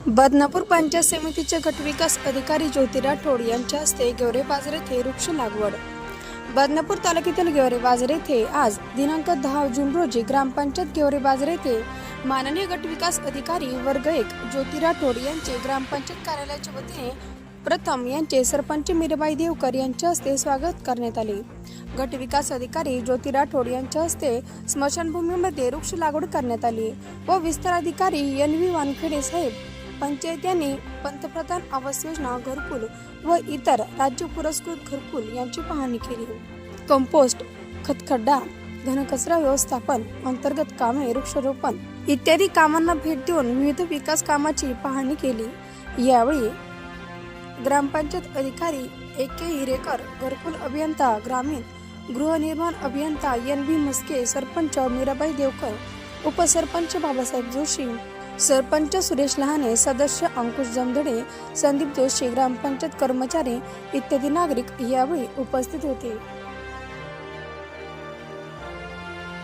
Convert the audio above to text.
बदनापूर पंचायत समितीचे गटविकास अधिकारी ज्योती राठोड यांच्या हस्ते गेवरे बाजार येथे वृक्ष लागवड. बदनापूर तालुक्यातील गेवरे बाजार येथे आज दिनांक दहा जून रोजी ग्रामपंचायत गेवरे बाजार येथे माननीय गटविकास अधिकारी वर्ग एक ज्योती राठोड यांचे ग्रामपंचायत कार्यालयाच्या वतीने प्रथम यांचे सरपंच मीराबाई देवकर यांच्या हस्ते स्वागत करण्यात आले. गट विकास अधिकारी ज्योती राठोड यांच्या हस्ते स्मशानभूमीमध्ये वृक्ष लागवड करण्यात आली व विस्तार अधिकारी एन व्ही वानखेडे साहेब पंचायत्यांनी पंतप्रधान आवास योजना घरकुल व इतर राज्य पुरस्कृत घरकुल यांची पाहणी केली. कंपोस्ट खतखड्डा घनकचरा व्यवस्थापन अंतर्गत कामे वृक्षारोपण इत्यादी कामांना भेट देऊन विविध विकास कामाची पाहणी केली. यावेळी ग्रामपंचायत अधिकारी ए के हिरेकर घरकुल अभियंता ग्रामीण गृहनिर्माण अभियंता एन व्ही मस्के सरपंच मीराबाई देवकर उपसरपंच बाबासाहेब जोशी सरपंच सुरेश लहाने सदस्य अंकुश जमधडे संदीप जोशी ग्रामपंचायत कर्मचारी इत्यादी नागरिक यावेळी उपस्थित होते.